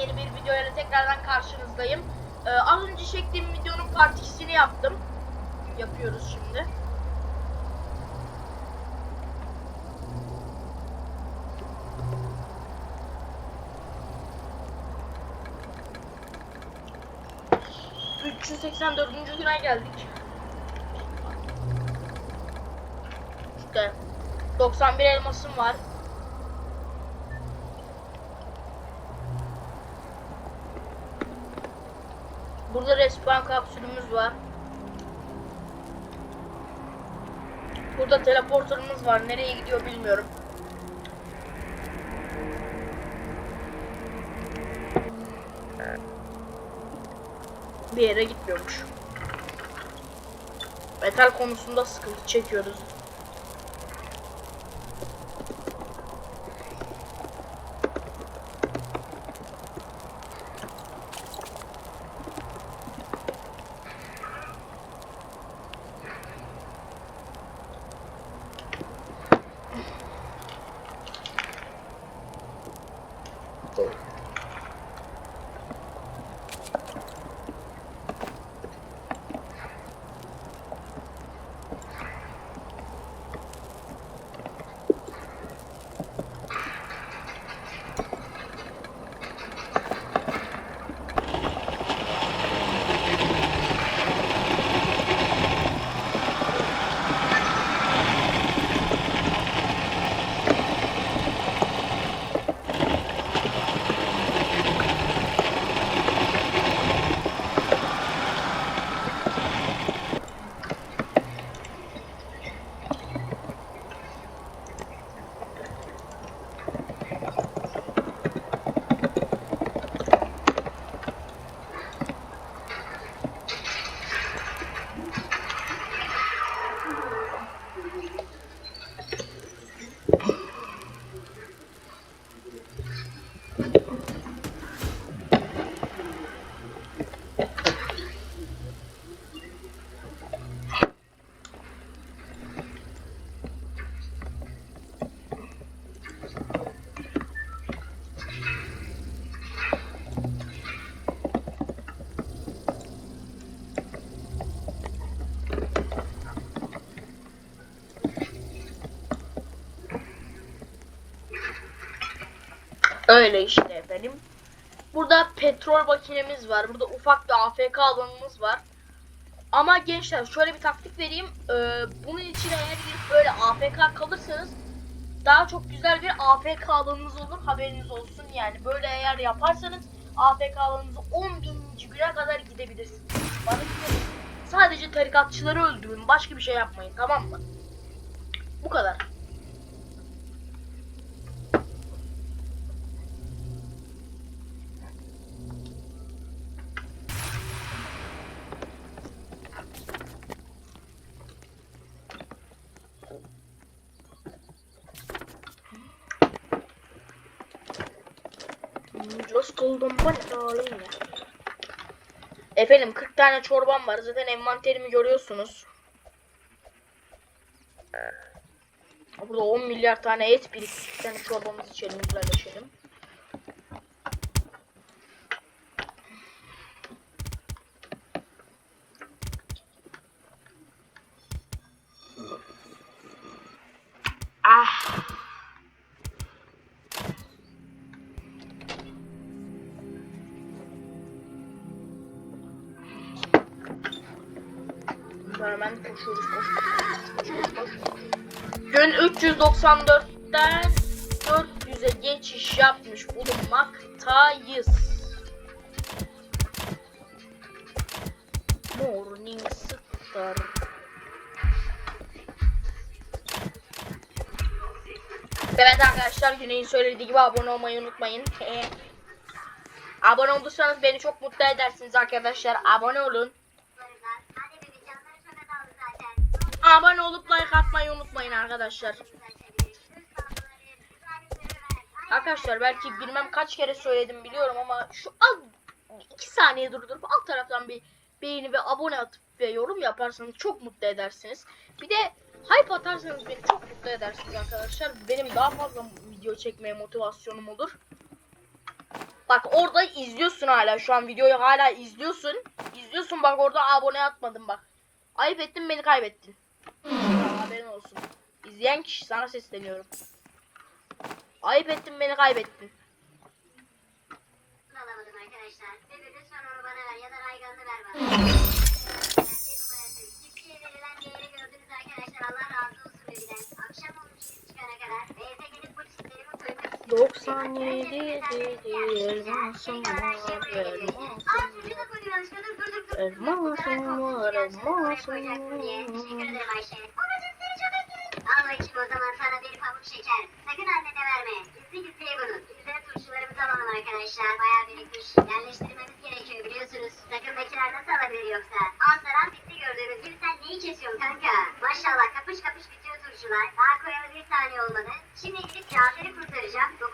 yeni bir videoyla tekrardan karşınızdayım. Ee, az önce çektiğim videonun part 2'sini yaptım. Yapıyoruz şimdi. ...384. güne geldik. İşte 91 elmasım var. Burada respawn kapsülümüz var. Burada teleporterımız var. Nereye gidiyor bilmiyorum. Bir yere gitmiyormuş. Metal konusunda sıkıntı çekiyoruz. authority. Öyle işte efendim. Burada petrol makinemiz var. Burada ufak bir AFK alanımız var. Ama gençler şöyle bir taktik vereyim. Ee, bunun için eğer girip böyle AFK kalırsanız daha çok güzel bir AFK alanınız olur. Haberiniz olsun yani. Böyle eğer yaparsanız AFK alanınızı 10 bininci güne kadar gidebilirsiniz. Bana güvenin. Sadece tarikatçıları öldürün. Başka bir şey yapmayın tamam mı? Bu kadar. Just oldum bana ya. Efendim 40 tane çorbam var. Zaten envanterimi görüyorsunuz. Burada 10 milyar tane et birikmiş. Bir tane çorbamızı içelim, güzelleşelim. Sonra hemen koşuyoruz koş. Gün 394'ten 400'e geçiş yapmış bulunmaktayız. Morning Star. Evet arkadaşlar Güney'in söylediği gibi abone olmayı unutmayın. abone olursanız beni çok mutlu edersiniz arkadaşlar. Abone olun. Abone olup like atmayı unutmayın arkadaşlar. Arkadaşlar belki bilmem kaç kere söyledim biliyorum ama şu al 2 saniye durdurup alt taraftan bir beğeni ve abone atıp ve yorum yaparsanız çok mutlu edersiniz. Bir de hype atarsanız beni çok mutlu edersiniz arkadaşlar. Benim daha fazla video çekmeye motivasyonum olur. Bak orada izliyorsun hala şu an videoyu hala izliyorsun. İzliyorsun bak orada abone atmadın bak. Ayıp ettin beni kaybettin. Haberin olsun. İzleyen kişi sana sesleniyorum. Ayıp ettin beni kaybettin. alamadım arkadaşlar. Bebe lütfen onu bana ver ya da rayganını ver bana. Çiftçiye verilen değeri gördünüz arkadaşlar. Allah razı olsun bebiden. Akşam olmuş biz çıkana kadar. Ve eve gidip bu çiftlerimi koymak istiyorum. 97 dedi elmasım var elmasım seni çok özledim. Al bakayım o zaman sana bir pamuk şeker. Sakın annene verme. Gizli gizli ye bunu. Biz de alalım arkadaşlar. Bayağı birikmiş. Yerleştirmemiz gerekiyor biliyorsunuz. Takımdakiler nasıl alabilir yoksa? Al bitti gördüğünüz gibi sen neyi kesiyorsun kanka? Maşallah kapış kapış bitiyor turşular. Daha koyalı bir saniye olmadı. Şimdi gidip kurtaracağım.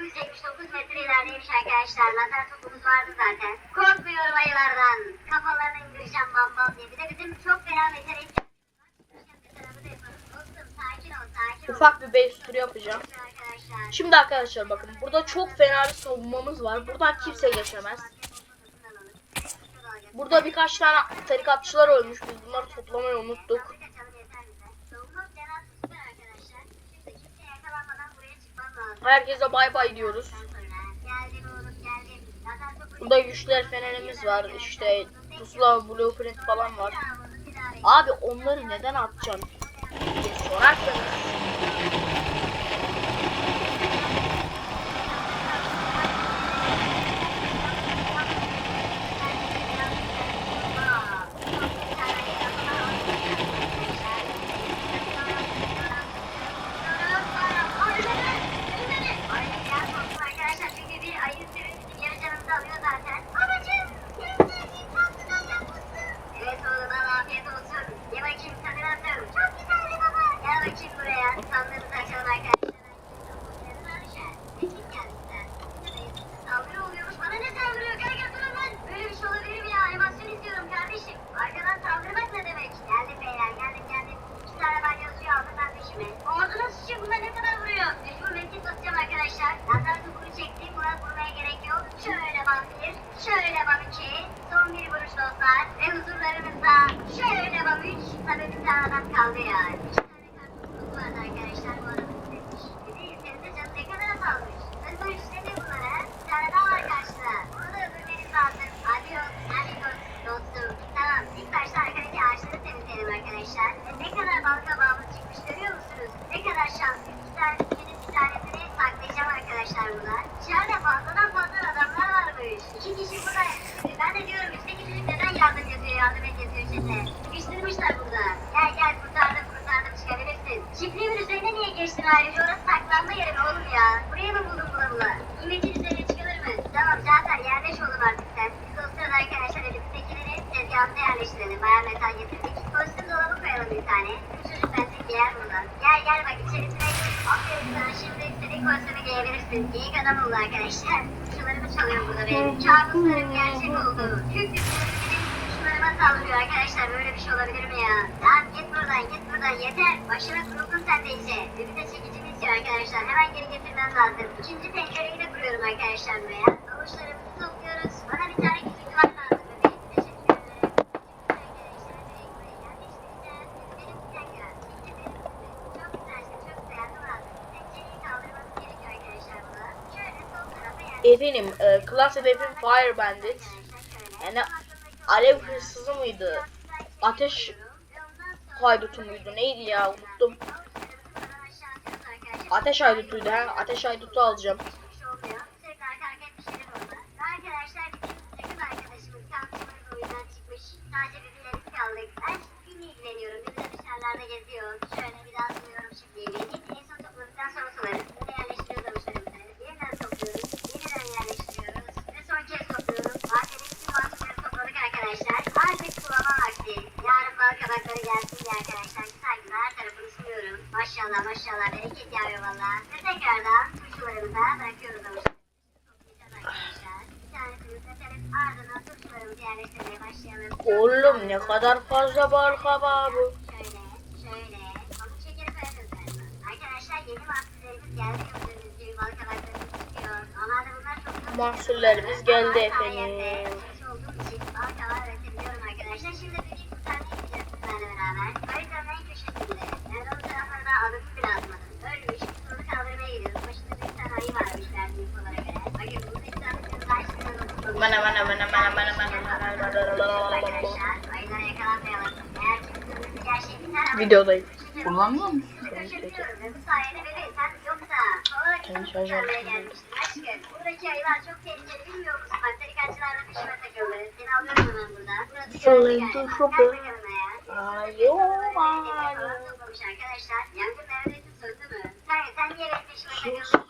979 metre ilerideymiş arkadaşlar. Lazer topumuz vardı zaten. Korkmuyorum ayılardan. Kafalarını indireceğim bambam diye. Bir de bizim çok fena meteorite Ufak bir base turu yapacağım. Şimdi arkadaşlar bakın burada çok fena bir savunmamız var. Buradan kimse geçemez. Burada birkaç tane tarikatçılar ölmüş. Biz bunları toplamayı unuttuk. Herkese bay bay diyoruz. Burada güçler fenerimiz var. İşte pusula blueprint falan var. Abi onları neden diye sorarsanız Arkadaşlar çünkü bir ayı sürüsü yarı canımızı alıyor zaten. Babacım, sevdiğim tatlıdan yapmışsın. Evet oğlum al afiyet olsun. Ye bakayım tadına nasıl? Çok güzeldi baba. Gel bakayım buraya. Sandığımızı açalım arkadaşlar. Saldırı oluyormuş. Bana ne saldırıyor? Gel gel durun lan. Böyle bir şey olabilir mi ya? Animasyon izliyorum kardeşim. Arkadan saldırmak ne demek? Geldim beyler geldim geldim. İki tane balya suyu aldım ben peşime. Ağzına sıçıyor bunlar ne kadar vuruyor? Mecbur medkit basacağım arkadaşlar. Nazar topunu çektim. Murat vurmaya gerek yok. Şöyle bam bir. Şöyle bam iki. Son bir vuruş dostlar. Ve huzurlarınızda şöyle bam üç. Tabii bir tane adam kaldı ya. İki tane kartopumuz vardı arkadaşlar. Bu arada hissetmiş. Dedi senin de canın ne kadar azalmış. Hızlı işledi bunlara. Bir tane daha var karşıda. Onu da öldürmeniz lazım. Adios. Adios. Dostum. Tamam. İlk başta arkadaki ağaçları temizleyelim arkadaşlar. E, ne kadar bal kabağımız çıkmış görüyor musunuz? Ne kadar şanslı. İki tanesinin bir tanesini saklayacağım arkadaşlar buna. İçeride fazladan fazla adamlar varmış. İki kişi burada. Ben de diyorum üstteki çocuk neden yardım yazıyor, yardım et yazıyor çete. Sıkıştırmışlar burada. Gel gel kurtardım kurtardım çıkabilirsin. Çiftliğimin üzerine ayrıca? Orası saklanma yeri mi oğlum ya? Buraya mı buldun bula bula? Üzerine çıkılır mı? Tamam Cafer yerleş oğlum artık sen. Biz o sırada arkadaşlar elimizdekileri tezgahımıza yerleştirelim. Bayağı metal getirdik. Kostüm dolabı koyalım bir tane. Bu çocuk bence giyer buradan. Gel gel bak içerisine gir. Aferin sana şimdi istediğin kostümü giyebilirsin. Geyik adam oldu arkadaşlar. Kuşularımı çalıyor burada benim. Kabuslarım gerçek oldu. Saldırıyor arkadaşlar. Böyle bir şey olabilir mi ya? Lan git buradan git buradan yeter. Başına kuruldun sen de iyice. Bir de çekicimi istiyor arkadaşlar. Hemen geri getirmem lazım. İkinci tencereyi de kuruyorum arkadaşlar buraya. Avuçlarımızı topluyoruz. Bana bir tane küçük var lazım. Efendim, e, Class hedefim Fire Bandit. Yani alev hırsızı mıydı? Ateş haydutu muydu? Neydi ya? Unuttum. Ateş haydutuydu ha. Ateş haydutu alacağım. Sadece birbirlerimiz kaldık. Ben şimdi ilgileniyorum. Biri de dışarılarda geziyor. Şöyle bir daha sunuyorum şimdi. En en son topladıktan sonra sularız. Bir de yerleştiriyoruz avuçlarımızı. Yeniden topluyoruz. Yeniden yerleştiriyoruz. Ve son kez topluyoruz. Bahçede bütün mahsulleri topladık arkadaşlar. Artık sulama vakti. Yarın bal kabakları gelsin diye arkadaşlar. Saygılar her tarafını sunuyorum. Maşallah maşallah bereket yağıyor valla. Ve tekrardan turşularımıza bırakıyoruz avuçları. Toplayacağız arkadaşlar. Bir tanesini seçelim. Ardından turşularımızı yerleştirmeye başlayalım. Oğlum ne kadar fazla bal kabağı bu. Şöyle, şöyle. Pamuk şekeri koyacağız galiba. Arkadaşlar yeni mahsullerimiz geldi. Gördüğünüz gibi bal kabaklarımız çıkıyor. Normalde bunlar çok çok Mahsullerimiz geldi efendim. Arkalar üretebiliyorum arkadaşlar. Şimdi bir kurtarmaya gideceğiz sizlerle beraber. Haritanın en köşesinde. Yani o taraflarda adımı bile atmadım. Ölmüş. Sonra kaldırmaya gidiyoruz. Başında bir tane ayı varmış verdiğim infolara göre. Bakın bunu bir tane kız karşısında da Mana mana mana mana mana mana Videodayım. Kullanmıyor musun? Kim şarj iyi. bakalım ya. Ayo toplamış arkadaşlar. Yangın neredeyse söndü mü? Sen, sen niye peşime takıldın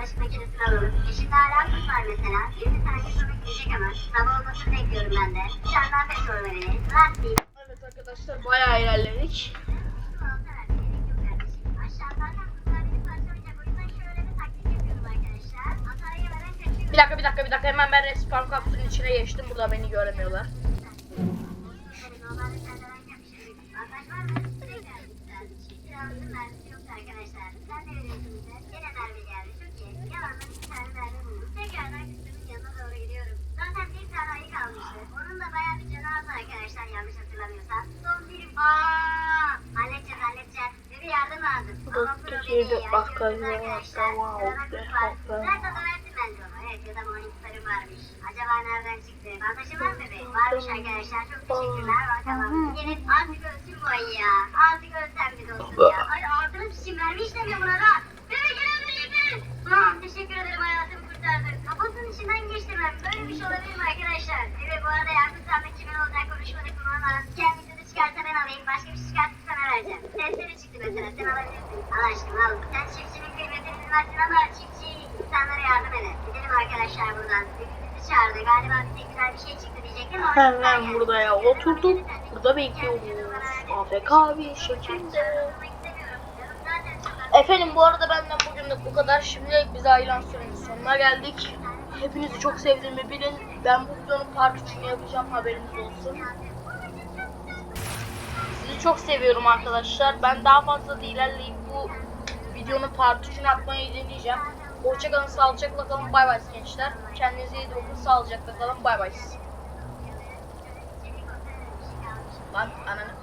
Bulaşık makinesini alalım. Eşimde hala kız var mesela. 20 saniye sonra gidecek ama. Sabah olmasını bekliyorum ben de. Bir tane daha petrol verelim. Lastik. Evet arkadaşlar bayağı ilerledik. Bir dakika bir dakika bir dakika hemen ben respawn kapsülün içine geçtim. Burada beni göremiyorlar. Arkadaşlar yanlış hatırlamıyorsam. Son bir Aa, halledeceğiz halledeceğiz. Bir yardım lazım. Ama da yardım var, arkadaşlar. Sırada kız var. bakkal. Nerede döversin bence onu. Evet ya da monitörü varmış. Acaba nereden çıktı? Bandajı var mı be? Varmış arkadaşlar. Çok teşekkürler. Bakalım. Gelin artık ölsün bu ayı ya. Artık ölsem bir de olsun ya. Ay ağzını çişim vermiş demiyor buna da. Tamam teşekkür ederim hayatımı kurtardın. Kafasının içinden geçtim ben. Böyle bir şey olabilir mi arkadaşlar? Evet bu arada yardım sahne kimin olacak konuşmadık bunu ama. Kendisi de çıkarsa ben alayım. Başka bir şey çıkarsa sana vereceğim. Testere çıktı mesela. Sen alabilirsin. Al aşkım al. Sen çiftçinin kıymetini bilmezsin ama çiftçi insanlara yardım eder. Gidelim arkadaşlar buradan. Birbirimizi çağırdı. Galiba bize güzel bir şey çıktı diyecektim ama. Hemen burada ya oturdum. Burada bekliyoruz. AFK bir şekilde. Efendim bu arada benden bugünlük bu kadar. Şimdilik biz ayrılan sürenin sonuna geldik. Hepinizi çok sevdiğimi bilin. Ben bu videonun part 3'ünü yapacağım haberiniz olsun. Sizi çok seviyorum arkadaşlar. Ben daha fazla da ilerleyip bu videonun part 3'ünü atmayı deneyeceğim. Hoşçakalın, sağlıcakla kalın. Bay bay gençler. Kendinize iyi bakın, sağlıcakla kalın. Bay bay. Lan ananı.